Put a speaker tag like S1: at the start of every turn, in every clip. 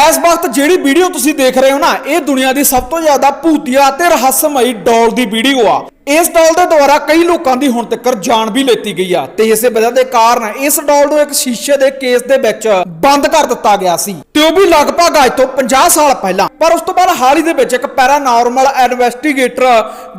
S1: ਇਸ ਵਕਤ ਜਿਹੜੀ ਵੀਡੀਓ ਤੁਸੀਂ ਦੇਖ ਰਹੇ ਹੋ ਨਾ, ਇਹ ਦੁਨੀਆ ਦੀ ਸਭ ਤੋਂ ਜ਼ਿਆਦਾ ਭੂਤੀਆ ਤੇ ਰਹੱਸਮਈ ਡੌਲ ਦੀ ਵੀਡੀਓ ਆ। ਇਸ ਡੌਲ ਦੇ ਦੁਆਰਾ ਕਈ ਲੋਕਾਂ ਦੀ ਹੁਣ ਤੱਕ ਜਾਨ ਵੀ ਲੈਤੀ ਗਈ ਆ ਤੇ ਇਸੇ ਵਜ੍ਹਾ ਦੇ ਕਾਰਨ ਇਸ ਡੌਲ ਨੂੰ ਇੱਕ ਸ਼ੀਸ਼ੇ ਦੇ ਕੇਸ ਦੇ ਵਿੱਚ ਬੰਦ ਕਰ ਦਿੱਤਾ ਗਿਆ ਸੀ ਤੇ ਉਹ ਵੀ ਲਗਭਗ ਅੱਜ ਤੋਂ 50 ਸਾਲ ਪਹਿਲਾਂ। ਪਰ ਉਸ ਤੋਂ ਬਾਅਦ ਹਾਲ ਹੀ ਦੇ ਵਿੱਚ ਇੱਕ ਪੈਰਾਨਾਰਮਲ ਇਨਵੈਸਟੀਗੇਟਰ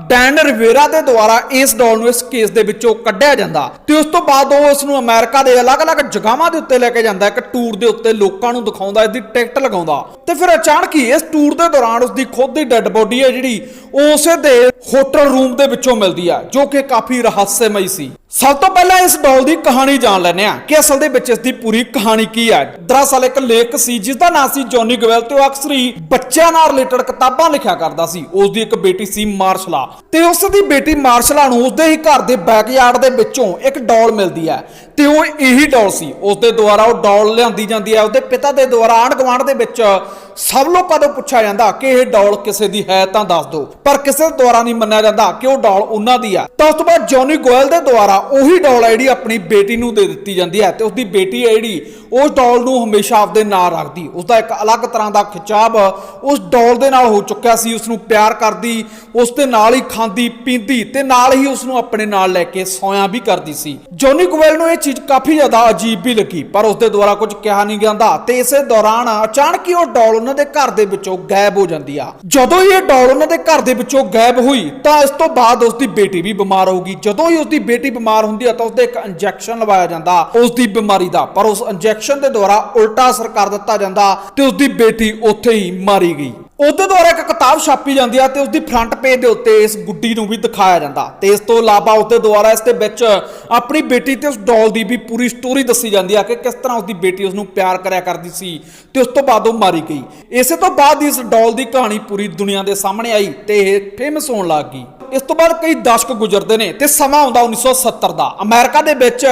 S1: ਡੈਨ ਰਿਵੇਰਾ ਦੇ ਦੁਆਰਾ ਇਸ ਡੌਲ ਨੂੰ ਇਸ ਕੇਸ ਦੇ ਵਿੱਚੋਂ ਕੱਢਿਆ ਜਾਂਦਾ ਤੇ ਉਸ ਤੋਂ ਬਾਅਦ ਉਹ ਇਸ ਨੂੰ ਅਮਰੀਕਾ ਦੇ ਅਲੱਗ-ਅਲੱਗ ਜਗ੍ਹਾਵਾਂ ਦੇ ਉੱਤੇ ਲੈ ਕੇ ਜਾਂਦਾ ਇੱਕ ਟੂਰ ਦੇ ਉੱਤੇ ਲੋਕਾਂ ਨੂੰ ਦਿਖਾਉਂਦਾ, ਇਸ ਦੀ ਟਿਕਟ ਲਗਾਉਂਦਾ। ਤੇ ਫਿਰ ਅਚਾਨਕ ਹੀ ਇਸ ਟੂਰ ਦੇ ਦੌਰਾਨ ਉਸ ਦੀ ਖੁਦ ਦੀ ਡੈੱਡ ਬੋਡੀ ਹੈ ਜਿਹੜੀ ਉਸੇ ਦੇ ਹੋਟਲ ਰੂਮ ਦੇ ਵਿੱਚੋਂ ਮਿਲਦੀ ਆ ਜੋ ਕਿ ਕਾਫੀ ਰਹੱਸਮਈ ਸੀ। ਸਭ ਤੋਂ ਪਹਿਲਾਂ ਇਸ ਡੌਲ ਦੀ ਕਹਾਣੀ ਜਾਣ ਲੈਂਦੇ ਆ ਕਿ ਅਸਲ ਦੇ ਵਿੱਚ ਇਸ ਦੀ ਪੂਰੀ ਕਹਾਣੀ ਕੀ ਹੈ। ਦਰਅਸਲ ਇੱਕ ਲੇਖਕ ਸੀ, ਜਿਸ ਦਾ ਨਾਮ ਸੀ ਜੌਨੀ ਗਵੈਲ ਤੇ ਉਹ ਅਕਸਰ ਹੀ ਬੱਚਿਆਂ ਨਾਲ ਰਿਲੇਟਡ ਕਿਤਾਬਾਂ ਲਿਖਿਆ ਕਰਦਾ ਸੀ। ਉਸ ਦੀ ਇੱਕ ਬੇਟੀ ਸੀ ਮਾਰਸ਼ਲਾ ਤੇ ਉਸ ਦੀ ਬੇਟੀ ਮਾਰਸ਼ਲਾ ਨੂੰ ਉਸਦੇ ਹੀ ਘਰ ਦੇ ਬੈਕਯਾਰਡ ਦੇ ਵਿੱਚੋਂ ਇੱਕ ਡੌਲ ਮਿਲਦੀ ਹੈ। ਤੇ ਉਹ ਇਹੀ ਡੌਲ ਸੀ। ਉਸ ਦੇ ਦੁਆਰਾ ਉਹ ਡੌਲ ਲਿਆਂਦੀ ਜਾਂਦੀ ਹੈ। ਉਹਦੇ ਪਿਤਾ ਦੇ ਦੁਆਰਾ ਆਂਢ ਗੁਆਂਢ ਦੇ ਵਿੱਚ ਸਭ ਲੋਕਾਂ ਤੋਂ ਪੁੱਛਿਆ ਜਾਂਦਾ ਕਿ ਇਹ ਡੌਲ ਕਿਸੇ ਦੀ ਹੈ ਤਾਂ ਦੱਸ ਦਿਓ। ਪਰ ਕਿਸੇ ਦੇ ਦੁਆਰਾ ਨਹੀਂ ਮੰਨਿਆ ਜਾਂਦਾ ਕਿ ਉਹ ਡੌਲ ਉਹਨਾਂ ਦੀ ਆ ਤਾਂ ਉਸ ਤੋਂ ਬਾਅਦ ਜੌਨੀ ਗੋਇਲ ਦੇ ਦੁਆਰਾ ਉਹੀ ਡੌਲ ਹੈ ਜਿਹੜੀ ਆਪਣੀ ਬੇਟੀ ਨੂੰ ਦੇ ਦਿੱਤੀ ਜਾਂਦੀ ਹੈ ਤੇ ਉਸਦੀ ਬੇਟੀ ਹੈ ਜਿਹੜੀ ਉਸ ਡੌਲ ਨੂੰ ਹਮੇਸ਼ਾ ਆਪਦੇ ਨਾਲ ਰੱਖਦੀ। ਉਸ ਦਾ ਇੱਕ ਅਲੱਗ ਤਰ੍ਹਾਂ ਦਾ ਖਿਚਾਵ ਉਸ ਡੌਲ ਦੇ ਨਾਲ ਹੋ ਚੁੱਕਿਆ ਸੀ ਉਸ ਨੂੰ ਪਿਆਰ ਕਰਦੀ, ਉਸ ਦੇ ਨਾਲ ਹੀ ਖਾਂਦੀ, ਪੀਂਦੀ ਤੇ ਨਾਲ ਹੀ ਉਸ ਨੂੰ ਆਪਣੇ ਨਾਲ ਲੈ ਕੇ ਸੌਂਇਆ ਵੀ ਕਰਦੀ ਸੀ। ਜੌਨੀ ਗੋਇਲ ਨੂੰ ਇਹ ਚੀਜ਼ ਕਾਫੀ ਜ਼ਿਆਦਾ ਅਜੀਬ ਵੀ ਲੱਗੀ, ਪਰ ਉਸ ਦੇ ਦੁਆਰਾ ਕੁਝ ਕਿਹਾ ਨਹੀਂ ਜਾਂਦਾ ਤੇ ਇਸੇ ਦੌਰਾਨ ਅਚਾਨਕ ਹੀ ਉਹ ਡੌਲ ਉਹਨਾਂ ਦੇ ਘਰ ਦੇ ਵਿੱਚੋਂ ਗਾਇਬ ਹੋ ਜਾਂਦੀ ਆ। ਜਦੋਂ ਹੀ ਇਹ ਡੌਲ ਉਹਨਾਂ ਦੇ ਘਰ ਦੇ ਵਿੱਚੋਂ ਗਾਇਬ ਹੋਈ, ਤਾਂ ਇਸ ਤੋਂ ਬਾਅਦ ਉਸ ਦੀ ਬੇਟੀ ਵੀ ਬਿਮਾਰ ਹੋ ਗਈ। ਜਦੋਂ ਹੀ ਉਸ ਦੀ ਬੇਟੀ ਬਿਮਾਰ ਹੁੰਦੀ ਹੈ ਤਾਂ ਉਸ ਇੱਕ ਇੰਜੈਕਸ਼ਨ ਲਵਾਇਆ ਜਾਂਦਾ ਉਸ ਦੀ ਬਿਮਾਰੀ ਦਾ। ਪਰ ਉਸ ਇੰਜੈਕਸ਼ਨ ਦੇ ਦੁਆਰਾ ਉਲਟਾ ਅਸਰ ਕਰ ਦਿੱਤਾ ਜਾਂਦਾ ਤੇ ਉਸ ਦੀ ਬੇਟੀ ਉੱਥੇ ਹੀ ਮਾਰੀ ਗਈ। ਉਹਦੇ ਦੁਆਰਾ ਇੱਕ ਕਿਤਾਬ ਛਾਪੀ ਜਾਂਦੀ ਆ ਤੇ ਉਸ ਦੀ ਫਰੰਟ ਪੇਜ ਦੇ ਉੱਤੇ ਇਸ ਗੁੱਡੀ ਨੂੰ ਵੀ ਦਿਖਾਇਆ ਜਾਂਦਾ। ਤੇ ਇਸ ਤੋਂ ਇਲਾਵਾ ਉਸ ਦੇ ਦੁਆਰਾ ਇਸ ਦੇ ਵਿੱਚ ਆਪਣੀ ਬੇਟੀ ਤੇ ਉਸ ਡੋਲ ਦੀ ਵੀ ਪੂਰੀ ਸਟੋਰੀ ਦੱਸੀ ਜਾਂਦੀ ਆ ਕਿ ਕਿਸ ਤਰ੍ਹਾਂ ਉਸ ਦੀ ਬੇਟੀ ਉਸ ਨੂੰ ਪਿਆਰ ਕਰਿਆ ਕਰਦੀ ਸੀ ਤੇ ਉਸ ਤੋਂ ਬਾਅਦ ਉਹ ਮਾਰੀ ਗਈ। ਇਸੇ ਤੋਂ ਬਾਅਦ ਇਸ ਡੋਲ ਦੀ ਕਹਾਣੀ ਪੂਰੀ ਦੁਨੀਆ ਦੇ ਸਾਹਮਣੇ ਆਈ ਤੇ ਇਹ ਫੇਮਸ ਹੋਣ ਲੱਗ ਗਈ। ਇਸ ਤੋਂ ਬਾਅਦ ਕਈ ਦਸ਼ਕ ਗੁਜ਼ਰਦੇ ਨੇ ਤੇ ਸਮਾਂ ਆਉਂਦਾ 1970 ਦਾ। ਅਮਰੀਕਾ ਦੇ ਵਿੱਚ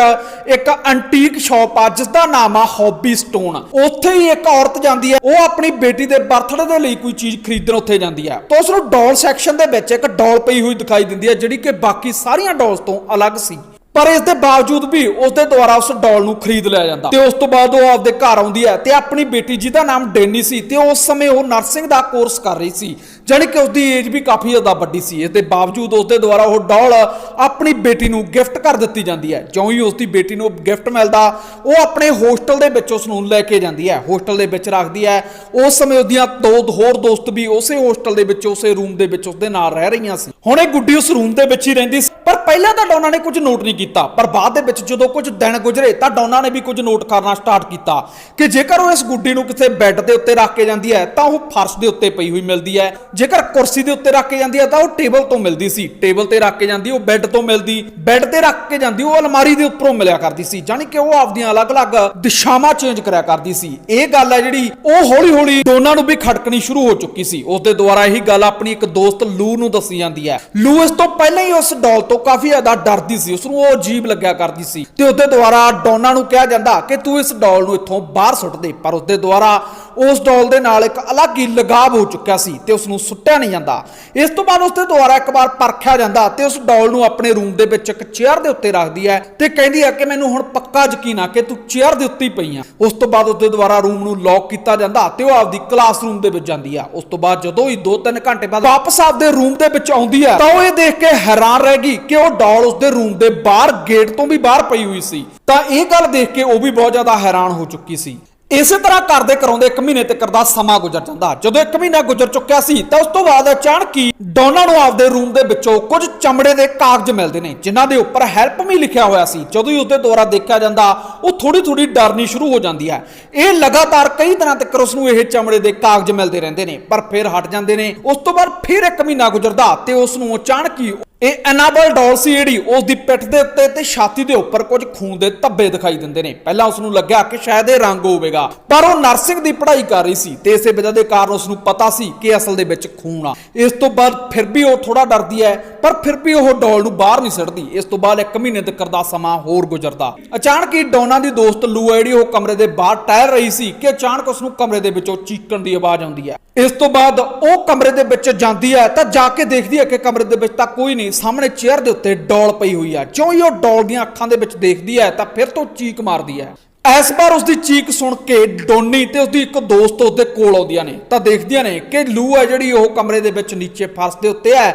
S1: ਇੱਕ ਐਂਟੀਕ ਸ਼ਾਪ ਆ ਜਿਸ ਦਾ ਨਾਮ ਆ ਹੌਬੀ ਸਟੋਨ ਉੱਥੇ ਹੀ ਇੱਕ ਔਰਤ ਜਾਂਦੀ ਹੈ ਉਹ ਆਪਣੀ ਬੇਟੀ ਦੇ ਬਰਥਡੇ ਦੇ ਲਈ ਕੋਈ ਚੀਜ਼ ਖਰੀਦਣ ਉੱਥੇ ਜਾਂਦੀ ਹੈ ਤਾਂ ਉਸ ਨੂੰ ਡਾਲ ਸੈਕਸ਼ਨ ਦੇ ਵਿੱਚ ਇੱਕ ਡੋਲ ਪਈ ਹੋਈ ਦਿਖਾਈ ਦਿੰਦੀ ਹੈ ਜਿਹੜੀ ਕਿ ਬਾਕੀ ਸਾਰੀਆਂ ਡੋਲਸ ਤੋਂ ਅਲੱਗ ਸੀ। ਪਰ ਇਸ ਦੇ ਬਾਵਜੂਦ ਵੀ ਉਸ ਦੇ ਦੁਆਰਾ ਉਸ ਡਾਲ ਨੂੰ ਖਰੀਦ ਲਿਆ ਜਾਂਦਾ। ਤੇ ਉਸ ਤੋਂ ਬਾਅਦ ਉਹ ਆਪਦੇ ਘਰ ਆਉਂਦੀ ਹੈ ਤੇ ਆਪਣੀ ਬੇਟੀ, ਜਿਹਦਾ ਨਾਮ ਡੈਨੀ ਸੀ, ਤੇ ਉਸ ਸਮੇਂ ਉਹ ਨਰਸਿੰਗ ਦਾ ਕੋਰਸ ਕਰ ਰਹੀ ਸੀ, ਜਾਣੀ ਕਿ ਉਸ ਦੀ ਏਜ ਵੀ ਕਾਫੀ ਜ਼ਿਆਦਾ ਵੱਡੀ ਸੀ। ਇਸ ਦੇ ਬਾਵਜੂਦ ਉਸ ਦੇ ਦੁਆਰਾ ਉਹ ਡਾਲ ਆਪਣੀ ਬੇਟੀ ਨੂੰ ਗਿਫਟ ਕਰ ਦਿੱਤੀ ਜਾਂਦੀ ਹੈ। ਜਿਉਂ ਹੀ ਉਸ ਦੀ ਬੇਟੀ ਨੂੰ ਗਿਫਟ ਮਿਲਦਾ, ਉਹ ਆਪਣੇ ਹੋਸਟਲ ਦੇ ਵਿੱਚ ਉਸ ਨੂੰ ਲੈ ਕੇ ਜਾਂਦੀ ਹੈ। ਹੋਸਟਲ ਦੇ ਵਿੱਚ ਰੱਖਦੀ ਹੈ। ਉਸ ਸਮੇਂ ਉਹਦੀਆਂ ਦੋ ਹੋਰ ਦੋਸਤ ਵੀ ਉਸੇ ਹੋਸਟਲ ਦੇ ਵਿੱਚ, ਉਸੇ ਰੂਮ ਦੇ ਵਿੱਚ ਉਸਦੇ ਨਾਲ ਰਹਿ ਰਹੀਆਂ ਸੀ। ਹੁਣ ਇਹ ਗੁੱਡੀ ਉਸ ਰੂਮ ਦੇ ਵਿੱਚ ਹੀ ਰਹਿੰਦੀ ਸੀ। ਪਰ ਪਹਿਲਾਂ ਤਾਂ ਡੋਨਾ ਨੇ ਕੁਝ ਨੋਟ ਨਹੀਂ ਕੀਤਾ। ਪਰ ਬਾਅਦ ਦੇ ਵਿੱਚ ਜਦੋਂ ਕੁਝ ਦਿਨ ਗੁਜ਼ਰੇ ਤਾਂ ਡੋਨਾ ਨੇ ਵੀ ਕੁਝ ਨੋਟ ਕਰਨਾ ਸਟਾਰਟ ਕੀਤਾ ਕਿ ਜੇਕਰ ਉਹ ਇਸ ਗੁੱਡੀ ਨੂੰ ਕਿਸੇ ਬੈੱਡ ਦੇ ਉੱਤੇ ਰੱਖ ਕੇ ਜਾਂਦੀ ਹੈ, ਤਾਂ ਉਹ ਫਰਸ਼ ਦੇ ਉੱਤੇ ਪਈ ਹੋਈ ਮਿਲਦੀ ਹੈ। ਜੇਕਰ ਕੁਰਸੀ ਦੇ ਉੱਤੇ ਰੱਖ ਕੇ ਜਾਂਦੀ ਹੈ, ਤਾਂ ਉਹ ਟੇਬਲ ਤੋਂ ਮਿਲਦੀ ਸੀ। ਟੇਬਲ ਤੇ ਰੱਖ ਕੇ ਜਾਂਦੀ, ਉਹ ਬੈੱਡ ਤੋਂ ਮਿਲਦੀ। ਬੈੱਡ ਤੇ ਰੱਖ ਕੇ ਜਾਂਦੀ, ਉਹ ਅਲਮਾਰੀ ਦੇ ਉੱਪਰੋਂ ਮਿਲਿਆ ਕਰਦੀ ਸੀ, ਜਾਣੀ ਕਿ ਉਹ ਆਪਦੀਆਂ ਅਲੱਗ-ਅਲੱਗ ਦਿਸ਼ਾਵਾਂ ਚੇਂਜ ਕਰਿਆ ਕਰਦੀ ਸੀ। ਇਹ ਗੱਲ ਹੈ ਜਿਹੜੀ ਉਹ ਹੌਲੀ-ਹੌਲੀ ਦੋਨਾਂ ਨੂੰ ਵੀ ਖੜਕਣੀ ਸ਼ੁਰੂ ਹੋ ਚੁੱਕੀ ਸੀ। ਉਸ ਦੇ ਦੁਆਰਾ ਇਹੀ ਗੱਲ ਆਪਣੀ ਇੱਕ ਦੋਸਤ ਲੂ ਨੂੰ ਦੱਸੀ ਜਾਂਦੀ ਹੈ। ਲੂ ਇਸ ਤੋਂ ਪਹਿਲਾਂ ਹੀ ਉਸ ਡੌਲ ਤੋਂ ਕਾਫੀ ਜ਼ਿਆਦਾ ਡਰਦੀ ਸੀ। ਉਸ ਨੂੰ ਉਹ ਅਜੀਬ ਲੱਗਿਆ ਕਰਦੀ ਸੀ ਤੇ ਉਸਦੇ ਦੁਆਰਾ ਡੋਨਾ ਨੂੰ ਕਿਹਾ ਜਾਂਦਾ ਕਿ ਤੂੰ ਇਸ ਡੌਲ ਨੂੰ ਇੱਥੋਂ ਬਾਹਰ ਸੁੱਟ ਦੇ, ਪਰ ਉਸਦੇ ਦੁਆਰਾ ਉਸ ਡੌਲ ਦੇ ਨਾਲ ਇੱਕ ਅਲੱਗ ਹੀ ਲਗਾਵ ਹੋ ਚੁੱਕਿਆ ਸੀ ਤੇ ਉਸ ਨੂੰ ਸੁੱਟਿਆ ਨਹੀਂ ਜਾਂਦਾ। ਇਸ ਤੋਂ ਬਾਅਦ ਉਸਦੇ ਦੁਆਰਾ ਇੱਕ ਵਾਰ ਪਰਖਿਆ ਜਾਂਦਾ ਤੇ ਉਸ ਡੋਲ ਨੂੰ ਆਪਣੇ ਰੂਮ ਦੇ ਵਿੱਚ ਇੱਕ ਚੇਅਰ ਦੇ ਉੱਤੇ ਰੱਖਦੀ ਹੈ ਤੇ ਕਹਿੰਦੀ ਹੈ ਕਿ ਮੈਨੂੰ ਹੁਣ ਪੱਕਾ ਯਕੀਨ ਆ ਕਿ ਤੂੰ ਚੇਅਰ ਦੇ ਉੱਤੇ ਹੀ ਪਈ ਆ। ਉਸ ਤੋਂ ਬਾਅਦ ਉਸਦੇ ਦੁਆਰਾ ਰੂਮ ਨੂੰ ਲੌਕ ਕੀਤਾ ਜਾਂਦਾ ਤੇ ਉਹ ਆਪਦੀ ਕਲਾਸਰੂਮ ਦੇ ਵਿੱਚ ਜਾਂਦੀ ਆ। ਉਸ ਤੋਂ ਬਾਅਦ ਜਦੋਂ ਹੀ 2-3 ਘੰਟੇ ਬਾਅਦ ਵਾਪਸ ਆਪਦੇ ਰੂਮ ਦੇ ਵਿੱਚ ਆਉਂਦੀ ਹੈ ਤਾਂ ਉਹ ਇਹ ਦੇਖ ਕੇ ਹੈਰਾਨ ਰਹਿ ਗਈ ਕਿ ਉਹ ਡੋਲ ਉਸਦੇ ਰੂਮ ਦੇ ਬਾਹਰ ਗੇਟ ਤੋਂ ਵੀ ਬਾਹਰ ਪਈ ਹੋਈ ਸੀ। ਤਾਂ ਇਹ ਗੱਲ ਦੇਖ ਕੇ ਉਹ ਵੀ ਬਹੁਤ ਜ਼ਿਆਦਾ ਹੈਰਾਨ ਹੋ ਚੁੱਕੀ ਸੀ। ਇਸੇ ਤਰ੍ਹਾਂ ਕਰਦੇ ਕਰਾਉਂਦੇ 1 ਮਹੀਨੇ ਤੱਕ ਦਾ ਸਮਾਂ ਗੁਜ਼ਰ ਜਾਂਦਾ। ਜਦੋਂ 1 ਮਹੀਨਾ ਗੁਜ਼ਰ ਚੁੱਕਿਆ ਸੀ, ਤਾਂ ਉਸ ਤੋਂ ਬਾਅਦ ਅਚਾਨਕ ਹੀ ਡੋਨਾ ਨੂੰ ਆਪਦੇ ਰੂਮ ਦੇ ਵਿੱਚੋਂ ਕੁਝ ਚਮੜੇ ਦੇ ਕਾਗਜ਼ ਮਿਲਦੇ ਨੇ, ਜਿਨ੍ਹਾਂ ਦੇ ਉੱਪਰ ਹੈਲਪ ਵੀ ਲਿਖਿਆ ਹੋਇਆ ਸੀ। ਜਦੋਂ ਹੀ ਉਸਦੇ ਦੁਆਰਾ ਦੇਖਿਆ ਜਾਂਦਾ, ਉਹ ਥੋੜੀ ਥੋੜੀ ਡਰਨੀ ਸ਼ੁਰੂ ਹੋ ਜਾਂਦੀ ਹੈ। ਇਹ ਲਗਾਤਾਰ ਕਈ ਦਿਨਾਂ ਤੱਕ ਉਸ ਨੂੰ ਇਹ ਚਮੜੇ ਦੇ ਕਾਗਜ਼ ਮਿਲਦੇ ਰਹਿੰਦੇ ਨੇ, ਪਰ ਫਿਰ ਹਟ ਜਾਂਦੇ ਨੇ। ਉਸ ਤੋਂ ਬਾਅਦ ਫਿਰ 1 ਮਹੀਨਾ ਗੁਜ਼ਰਦਾ ਤੇ ਉਸ ਨੂੰ ਅਚਾਨਕ ਹੀ ਇਹ ਐਨਾਬਲ ਡੌਲ ਸੀ ਜਿਹੜੀ ਉਸ ਦੀ ਪਿੱਠ ਦੇ ਉੱਤੇ ਤੇ ਛਾਤੀ ਦੇ ਉੱਪਰ ਕੁਝ ਖੂਨ ਦੇ ਧੱਬੇ ਦਿਖਾਈ ਦਿੰਦੇ ਨੇ। ਪਹਿਲਾਂ ਉਸ ਨੂੰ ਲੱਗਿਆ ਕਿ ਸ਼ਾਇਦ ਇਹ ਰੰਗ ਹੋਵੇਗਾ, ਪਰ ਉਹ ਨਰਸਿੰਗ ਦੀ ਪੜ੍ਹਾਈ ਕਰ ਰਹੀ ਸੀ ਤੇ ਇਸੇ ਵਜ੍ਹਾ ਦੇ ਕਾਰਨ ਉਸ ਨੂੰ ਪਤਾ ਸੀ ਕਿ ਅਸਲ ਦੇ ਵਿੱਚ ਖੂਨ ਆ। ਇਸ ਤੋਂ ਬਾਅਦ ਫਿਰ ਵੀ ਉਹ ਥੋੜਾ ਡਰਦੀ ਹੈ, ਪਰ ਫਿਰ ਵੀ ਉਹ ਡੌਲ ਨੂੰ ਬਾਹਰ ਨਹੀਂ ਸੜਦੀ ਇਸ ਤੋਂ ਬਾਅਦ ਇੱਕ ਮਹੀਨੇ ਤੱਕ ਦਾ ਸਮਾਂ ਹੋਰ ਗੁਜ਼ਰਦਾ। ਅਚਾਨਕ ਹੀ ਡੋਨਾ ਦੀ ਦੋਸਤ ਲੂ ਹੈ ਜਿਹੜੀ, ਉਹ ਕਮਰੇ ਦੇ ਬਾਹਰ ਟਹਿਲ ਰਹੀ ਸੀ ਕਿ ਅਚਾਨਕ ਉਸ ਨੂੰ ਕਮਰੇ ਦੇ ਵਿੱਚੋਂ ਚੀਕਣ ਦੀ ਆਵਾਜ਼ ਆਉਂਦੀ ਹੈ। ਇਸ ਤੋਂ ਬਾਅਦ ਉਹ ਕਮਰੇ ਦੇ ਵਿੱਚ ਜਾਂਦੀ ਹੈ ਤਾਂ ਜਾ ਕੇ ਦੇਖਦੀ ਹੈ ਕਿ ਕਮਰੇ ਦੇ ਵਿੱਚ ਤਾਂ ਕੋਈ ਨਹੀਂ ਸਾਹਮਣੇ ਚੇਅਰ ਦੇ ਉੱਤੇ ਡੋਲ ਪਈ ਹੋਈ ਆ। ਜਿਉਂ ਹੀ ਉਹ ਡੋਲ ਦੀਆਂ ਅੱਖਾਂ ਦੇ ਵਿੱਚ ਦੇਖਦੀ ਹੈ ਤਾਂ ਫਿਰ ਤੋਂ ਚੀਕ ਮਾਰਦੀ ਹੈ ਇਸ ਵਾਰ ਉਸ ਦੀ ਚੀਕ ਸੁਣ ਕੇ ਡੋਨੀ ਤੇ ਉਸ ਦੀ ਇੱਕ ਦੋਸਤ ਉਹਦੇ ਕੋਲ ਆਉਂਦੀਆਂ ਨੇ। ਤਾਂ ਦੇਖਦੀਆਂ ਨੇ ਕਿ ਲੂ ਹੈ ਜਿਹੜੀ ਉਹ ਕਮਰੇ ਦੇ ਵਿੱਚ ਨੀਚੇ ਫਰਸ਼ ਦੇ ਉੱਤੇ ਹੈ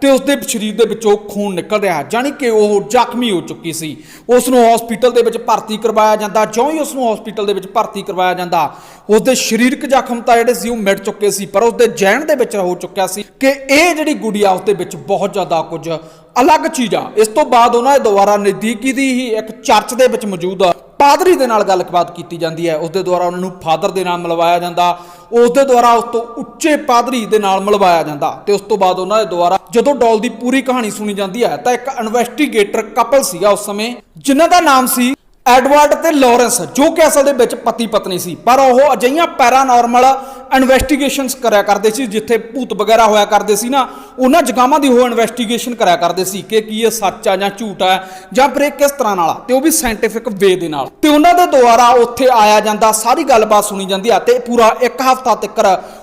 S1: ਤੇ ਉਸ ਦੇ ਸਰੀਰ ਦੇ ਵਿੱਚੋਂ ਖੂਨ ਨਿਕਲ ਰਿਹਾ ਜਾਨੀ ਕਿ ਉਹ ਜ਼ਖਮੀ ਹੋ ਚੁੱਕੀ ਸੀ। ਉਸ ਨੂੰ ਹਸਪੀਟਲ ਦੇ ਵਿੱਚ ਭਰਤੀ ਕਰਵਾਇਆ ਜਾਂਦਾ, ਜਿਉਂ ਹੀ ਉਸ ਨੂੰ ਹਸਪੀਟਲ ਦੇ ਵਿੱਚ ਭਰਤੀ ਕਰਵਾਇਆ ਜਾਂਦਾ ਉਸ ਦੇ ਸਰੀਰਕ ਜ਼ਖਮ ਤਾਂ ਜਿਹੜੇ ਸੀ ਉਹ ਮਿਟ ਚੁੱਕੇ ਸੀ, ਪਰ ਉਸ ਦੇ ਜਹਿਣ ਦੇ ਵਿੱਚ ਹੋ ਚੁੱਕਿਆ ਸੀ ਕਿ ਇਹ ਜਿਹੜੀ ਗੁੜੀਆ ਉਸ ਦੇ ਵਿੱਚ ਬਹੁਤ ਜ਼ਿਆਦਾ ਕੁਝ ਅਲੱਗ ਚੀਜ਼ ਆ। ਇਸ ਤੋਂ ਬਾਅਦ ਉਹਨਾਂ ਦੇ ਦੁਆਰਾ ਨਜ਼ਦੀਕੀ ਦੀ ਹੀ ਇੱਕ ਚਰਚ ਦੇ ਵਿੱਚ ਮੌਜੂਦ ਪਾਦਰੀ ਦੇ ਨਾਲ ਗੱਲਬਾਤ ਕੀਤੀ ਜਾਂਦੀ ਹੈ। ਉਸ ਦੇ ਦੁਆਰਾ ਉਹਨਾਂ ਨੂੰ ਫਾਦਰ ਦੇ ਨਾਲ ਮਿਲਵਾਇਆ ਜਾਂਦਾ। ਉਸ ਦੇ ਦੁਆਰਾ ਉਸ ਤੋਂ ਉੱਚੇ ਪਾਦਰੀ ਦੇ ਨਾਲ ਮਿਲਵਾਇਆ ਜਾਂਦਾ। ਤੇ ਉਸ ਤੋਂ ਬਾਅਦ ਉਹਨਾਂ ਦੇ ਦੁਆਰਾ ਜਦੋਂ ਡੌਲ ਦੀ ਪੂਰੀ ਕਹਾਣੀ ਸੁਣੀ ਜਾਂਦੀ ਹੈ, ਤਾਂ ਇੱਕ ਇਨਵੈਸਟੀਗੇਟਰ ਕਪਲ ਸੀਗਾ ਉਸ ਸਮੇਂ, ਜਿਨ੍ਹਾਂ ਦਾ ਨਾਮ ਸੀ ਐਡਵਰਡ ਤੇ ਲਾਰੈਂਸ, ਜੋ ਕਿ ਅਸਲ ਦੇ ਵਿੱਚ ਪਤੀ ਪਤਨੀ ਸੀ। ਪਰ ਉਹ ਅਜਿਹੀਆਂ ਪੈਰਾਨੋਰਮਲ ਇਨਵੈਸਟੀਗੇਸ਼ਨਸ ਕਰਿਆ ਕਰਦੇ ਸੀ, ਜਿੱਥੇ ਭੂਤ ਵਗੈਰਾ ਹੋਇਆ ਕਰਦੇ ਸੀ ਨਾ, ਉਹਨਾਂ ਜਗਾਵਾਂ ਦੀ ਉਹ ਇਨਵੈਸਟੀਗੇਸ਼ਨ ਕਰਿਆ ਕਰਦੇ ਸੀ ਕਿ ਕੀ ਇਹ ਸੱਚ ਆ ਜਾਂ ਝੂਠ ਆ, ਜਾਂ ਫਿਰ ਕਿਸ ਤਰ੍ਹਾਂ ਨਾਲ ਆ, ਤੇ ਉਹ ਵੀ ਸਾਇੰਟੀਫਿਕ ਵੇ ਦੇ ਨਾਲ। ਤੇ ਉਹਨਾਂ ਦੇ ਦੁਆਰਾ ਉੱਥੇ ਆਇਆ ਜਾਂਦਾ, ਸਾਰੀ ਗੱਲਬਾਤ ਸੁਣੀ ਜਾਂਦੀ ਆ, ਤੇ ਪੂਰਾ ਇੱਕ ਹਫ਼ਤਾ ਤੱਕ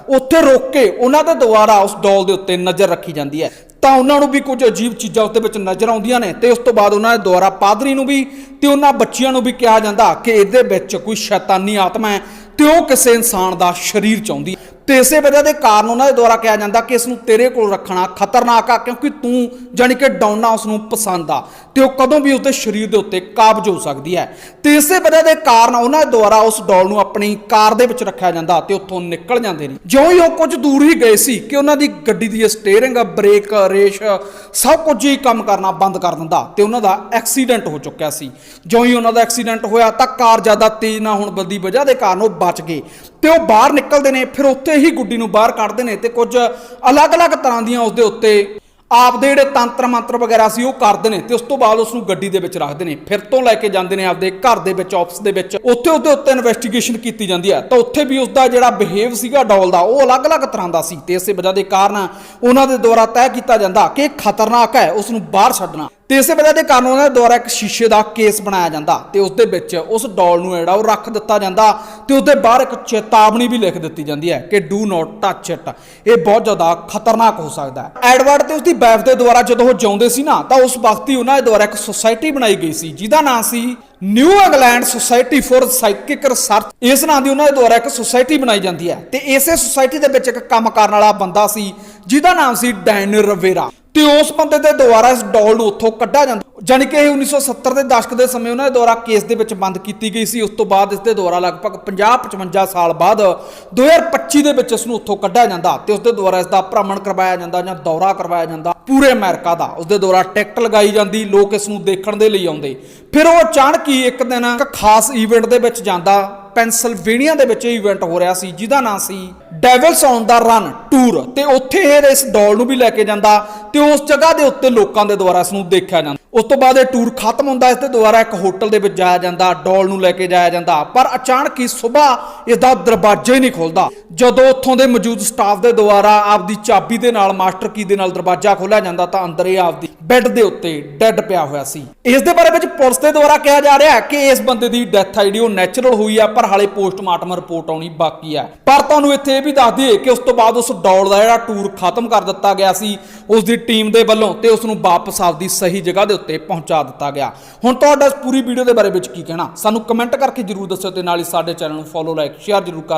S1: ਉੱਥੇ ਰੋਕ ਕੇ ਉਹਨਾਂ ਦੇ ਦੁਆਰਾ ਉਸ ਡੋਲ ਦੇ ਉੱਤੇ ਨਜ਼ਰ ਰੱਖੀ ਜਾਂਦੀ ਹੈ। ਤਾਂ ਉਹਨਾਂ ਨੂੰ ਵੀ ਕੁਝ ਅਜੀਬ ਚੀਜ਼ਾਂ ਉੱਤੇ ਵਿੱਚ ਨਜ਼ਰ ਆਉਂਦੀਆਂ ਨੇ, ਤੇ ਉਸ ਤੋਂ ਬਾਅਦ ਉਹਨਾਂ ਦੇ ਦੁਆਰਾ ਪਾਦਰੀ ਨੂੰ ਵੀ, ਤੇ ਉਹਨਾਂ ਬੱਚਿਆਂ ਨੂੰ ਵੀ ਕਿਹਾ ਜਾਂਦਾ ਕਿ ਇਹਦੇ ਵਿੱਚ ਕੋਈ ਸ਼ੈਤਾਨੀ ਆਤਮਾ ਹੈ ਤੇ ਕਿਸੇ ਇਨਸਾਨ ਦਾ ਸਰੀਰ ਚਾਹੁੰਦੀ ਤੇ ਇਸੇ ਵਜ੍ਹਾ ਦੇ ਕਾਰਨ ਉਹਨਾਂ ਦੇ ਦੁਆਰਾ ਕਿਹਾ ਜਾਂਦਾ ਕਿ ਇਸ ਨੂੰ ਤੇਰੇ ਕੋਲ ਰੱਖਣਾ ਖਤਰਨਾਕ ਆ, ਕਿਉਂਕਿ ਤੂੰ ਜਾਣੀ ਕਿ ਡਾਉਨਾ ਉਸ ਨੂੰ ਪਸੰਦ ਆ ਤੇ ਉਹ ਕਦੋਂ ਵੀ ਉਸਦੇ ਸਰੀਰ ਦੇ ਉੱਤੇ ਕਾਬਜ ਹੋ ਸਕਦੀ ਹੈ। ਤੇ ਇਸੇ ਵਜ੍ਹਾ ਦੇ ਕਾਰਨ ਉਹਨਾਂ ਦੇ ਦੁਆਰਾ ਉਸ ਡੌਲ ਨੂੰ ਆਪਣੀ ਕਾਰ ਦੇ ਵਿੱਚ ਰੱਖਿਆ ਜਾਂਦਾ ਤੇ ਉੱਥੋਂ ਨਿਕਲ ਜਾਂਦੇ ਨੇ। ਜਿਉਂ ਹੀ ਉਹ ਕੁਝ ਦੂਰ ਹੀ ਗਏ ਸੀ ਕਿ ਉਹਨਾਂ ਦੀ ਗੱਡੀ ਦੀ ਸਟੀਅਰਿੰਗ ਬ੍ਰੇਕ ਰੇਸ਼ ਸਭ ਕੁਝ ਹੀ ਕੰਮ ਕਰਨਾ ਬੰਦ ਕਰ ਦਿੰਦਾ ਤੇ ਉਹਨਾਂ ਦਾ ਐਕਸੀਡੈਂਟ ਹੋ ਚੁੱਕਿਆ ਸੀ। ਜਿਉਂ ਹੀ ਉਹਨਾਂ ਦਾ ਐਕਸੀਡੈਂਟ ਹੋਇਆ ਤਾਂ ਕਾਰ ਜ਼ਿਆਦਾ ਤੇਜ਼ ਨਾ ਹੋਣ ਦੀ ਵਜ੍ਹਾ ਦੇ ਕਾਰਨ ਉਹ ਬਚ ਗਏ ਤੇ ਉਹ ਬਾਹਰ ਨਿਕਲਦੇ ਨੇ, ਫਿਰ ਉੱਥੇ ਹੀ ਗੁੱਡੀ ਨੂੰ ਬਾਹਰ ਕੱਢਦੇ ਨੇ ਤੇ ਕੁਝ ਅਲੱਗ-ਅਲੱਗ ਤਰ੍ਹਾਂ ਦੀਆਂ ਉਸਦੇ ਉੱਤੇ ਆਪਦੇ ਜਿਹੜੇ ਤੰਤਰ ਮੰਤਰ ਵਗੈਰਾ ਸੀ ਉਹ ਕਰਦੇ ਨੇ ਤੇ ਉਸ ਤੋਂ ਬਾਅਦ ਉਸ ਨੂੰ ਗੱਡੀ ਦੇ ਵਿੱਚ ਰੱਖਦੇ ਨੇ। ਫਿਰ ਤੋਂ ਲੈ ਕੇ ਜਾਂਦੇ ਨੇ ਆਪਦੇ ਘਰ ਦੇ ਵਿੱਚ ਆਫਿਸ ਦੇ ਵਿੱਚ। ਉੱਥੇ ਉਹਦੇ ਉੱਤੇ ਇਨਵੈਸਟੀਗੇਸ਼ਨ ਕੀਤੀ ਜਾਂਦੀ ਹੈ। ਤਾਂ ਉੱਥੇ ਵੀ ਉਸ ਦਾ ਜਿਹੜਾ ਬਿਹੇਵ ਸੀਗਾ, ਡੌਲ ਦਾ, ਉਹ ਅਲੱਗ-ਅਲੱਗ ਤਰ੍ਹਾਂ ਦਾ ਸੀ ਤੇ ਇਸੇ ਵਜ੍ਹਾ ਦੇ ਕਾਰਨ ਉਹਨਾਂ ਦੇ ਦੁਆਰਾ ਤੈਅ ਕੀਤਾ ਜਾਂਦਾ ਕਿ ਖਤਰਨਾਕ ਹੈ ਉਸ ਨੂੰ ਬਾਹਰ ਛੱਡਣਾ। ਤੇ ਇਸੇ ਵਜ੍ਹਾ ਦੇ ਕਾਰਨ ਉਹਨਾਂ ਦੇ ਦੁਆਰਾ ਇੱਕ ਸ਼ੀਸ਼ੇ ਦਾ ਕੇਸ ਬਣਾਇਆ ਜਾਂਦਾ ਤੇ ਉਸ ਦੇ ਵਿੱਚ ਉਸ ਡੋਲ ਨੂੰ ਜਿਹੜਾ ਉਹ ਰੱਖ ਦਿੱਤਾ ਜਾਂਦਾ ਤੇ ਉਸ ਦੇ ਬਾਹਰ ਇੱਕ ਚੇਤਾਵਨੀ ਵੀ ਲਿਖ ਦਿੱਤੀ ਜਾਂਦੀ ਹੈ ਕਿ ਡੂ ਨਾਟ ਟੱਚ ਇਟ ਇਹ ਬਹੁਤ ਜ਼ਿਆਦਾ ਖਤਰਨਾਕ ਹੋ ਸਕਦਾ ਹੈ। ਐਡਵਰਡ ਤੇ ਉਸ ਦੀ ਵਾਈਫ ਦੇ ਦੁਆਰਾ ਜਦੋਂ ਉਹ ਜਿਉਂਦੇ ਸੀ ਨਾ, ਤਾਂ ਉਸ ਵਕਤ ਹੀ ਉਹਨਾਂ ਦੇ ਦੁਆਰਾ ਇੱਕ ਸੁਸਾਇਟੀ ਬਣਾਈ ਗਈ ਸੀ, ਜਿਹਦਾ ਨਾਮ ਸੀ New England society for psychic research, ਇਸ ਨਾਂ ਦੀ ਉਹਨਾਂ ਦੇ ਦੁਆਰਾ ਇੱਕ ਸੁਸਾਇਟੀ ਬਣਾਈ ਜਾਂਦੀ ਹੈ। ਤੇ ਇਸੇ ਸੁਸਾਇਟੀ ਦੇ ਵਿੱਚ ਇੱਕ ਕੰਮ ਕਰਨ ਵਾਲਾ ਬੰਦਾ ਸੀ, ਜਿਹਦਾ ਨਾਮ ਸੀ ਡੈਨਿਲ ਰਵੇਰਾ। ਤੇ ਉਸ ਬੰਦੇ ਦੇ ਦੁਆਰਾ ਇਸ ਡੌਲ ਨੂੰ ਉੱਥੋਂ ਕੱਢਿਆ ਜਾਂਦਾ। ਜਾਣੀ ਕਿ ਇਹ 1970 ਦੇ ਦਸ਼ਕ ਦੇ ਸਮੇਂ ਉਹਨਾਂ ਦੇ ਦੁਆਰਾ ਕੇਸ ਦੇ ਵਿੱਚ ਬੰਦ ਕੀਤੀ ਗਈ ਸੀ। ਉਸ ਤੋਂ ਬਾਅਦ ਇਸ ਦੇ ਦੁਆਰਾ ਲਗਭਗ 50-55 ਸਾਲ ਬਾਅਦ 2025 ਦੇ ਵਿੱਚ ਇਸ ਨੂੰ ਉੱਥੋਂ ਕੱਢਿਆ ਜਾਂਦਾ ਤੇ ਉਸ ਦੇ ਦੁਆਰਾ ਇਸ ਦਾ ਭ੍ਰਮਣ ਕਰਵਾਇਆ ਜਾਂਦਾ ਜਾਂ ਦੌਰਾ ਕਰਵਾਇਆ ਜਾਂਦਾ। ਪੂਰੇ ਅਮਰੀਕਾ ਦਾ। ਉਸ ਦੇ ਦੁਆਰਾ ਟਿਕਟ ਲਗਾਈ ਜਾਂਦੀ, ਲੋਕ ਇਸ ਨੂੰ ਦੇਖਣ ਦੇ ਲਈ ਆਉਂਦੇ। ਫਿਰ ਉਹ ਅਚਾਨਕ ਹੀ ਇੱਕ ਦਿਨ ਇੱਕ ਖਾਸ ਈਵੈਂਟ ਦੇ ਵਿੱਚ ਜਾਂਦਾ। ਪੈਨਸਲਵੇਨੀਆ ਦੇ ਵਿੱਚ ਇਹ ਇਵੈਂਟ ਹੋ ਰਿਹਾ ਸੀ, ਜਿਹਦਾ ਨਾਂ ਸੀ devils on the run, tour. ਤੇ ਉੱਥੇ ਇਹ ਇਸ ਡੌਲ ਨੂੰ ਵੀ ਲੈ ਕੇ ਜਾਂਦਾ ਤੇ ਉਸ ਜਗ੍ਹਾ ਦੇ ਉੱਤੇ ਲੋਕਾਂ ਦੇ ਦੁਆਰਾ ਇਸ ਨੂੰ ਦੇਖਿਆ ਜਾਂਦਾ। ਉਸ ਤੋਂ ਬਾਅਦ ਇਹ ਟੂਰ ਖਤਮ ਹੁੰਦਾ, ਇਸ ਦੇ ਦੁਆਰਾ ਇੱਕ ਹੋਟਲ ਦੇ ਵਿੱਚ ਜਾਇਆ ਜਾਂਦਾ ਡੌਲ ਨੂੰ ਲੈ ਕੇ ਜਾਇਆ ਜਾਂਦਾ। ਪਰ ਅਚਾਨਕ ਹੀ ਸਵੇਰ ਇਸ ਦਾ ਦਰਵਾਜ਼ਾ ਹੀ ਨਹੀਂ ਖੁੱਲਦਾ। ਜਦੋਂ ਉੱਥੋਂ ਦੇ ਮੌਜੂਦ ਸਟਾਫ ਦੇ ਦੁਆਰਾ ਆਪਦੀ ਚਾਬੀ ਦੇ ਨਾਲ, ਮਾਸਟਰ ਕੀ ਦੇ ਨਾਲ ਦਰਵਾਜ਼ਾ ਖੋਲ੍ਹਿਆ ਜਾਂਦਾ ਤਾਂ ਅੰਦਰ ਇਹ ਆਪਦੀ ਬੈੱਡ ਦੇ ਉੱਤੇ ਡੈੱਡ ਪਿਆ ਹੋਇਆ ਸੀ। ਇਸ ਦੇ ਬਾਰੇ ਵਿੱਚ ਪੁਲਿਸ ਦੇ ਦੁਆਰਾ ਕਿਹਾ ਜਾ ਰਿਹਾ ਹੈ ਕਿ ਇਸ ਬੰਦੇ ਦੀ ਡੈਥ ਆ ਜਿਹੜੀ ਉਹ ਨੈਚੁਰਲ ਹੋਈ ਆ, ਪਰ ਹਾਲੇ ਪੋਸਟਮਾਰਟਮ ਰਿਪੋਰਟ ਆਉਣੀ ਬਾਕੀ ਆ। ਪਰ ਤੁਹਾਨੂੰ ਇੱਥੇ ਇਹ ਵੀ ਦੱਸ ਦਈਏ ਕਿ ਉਸ ਤੋਂ ਬਾਅਦ ਉਸ ਡੌਲ ਦਾ ਜਿਹੜਾ ਟੂਰ ਖਤਮ ਕਰ ਦਿੱਤਾ ਗਿਆ ਸੀ, ਉਸ ਦੀ ਟੀਮ ਦੇ ਵੱਲੋਂ ਤੇ ਉਸ ਨੂੰ ਵਾਪਸ ਆਪਦੀ ਸਹੀ ਜਗ੍ਹਾ ਦੇ ਉੱਤੇ ਪਹੁੰਚਾ ਦਿੱਤਾ ਗਿਆ। ਹੁਣ ਤੁਹਾਡਾ ਇਸ ਪੂਰੀ ਵੀਡੀਓ ਦੇ ਬਾਰੇ ਵਿੱਚ ਕੀ ਕਹਿਣਾ? ਸਾਨੂੰ ਕਮੈਂਟ ਕਰਕੇ ਜਰੂਰ ਦੱਸਿਓ ਤੇ ਨਾਲ ਹੀ ਸਾਡੇ ਚੈਨਲ ਨੂੰ ਫੋਲੋ ਲਾਈਕ ਸ਼ੇਅਰ ਜਰੂਰ ਕਰ ਲਿਓ।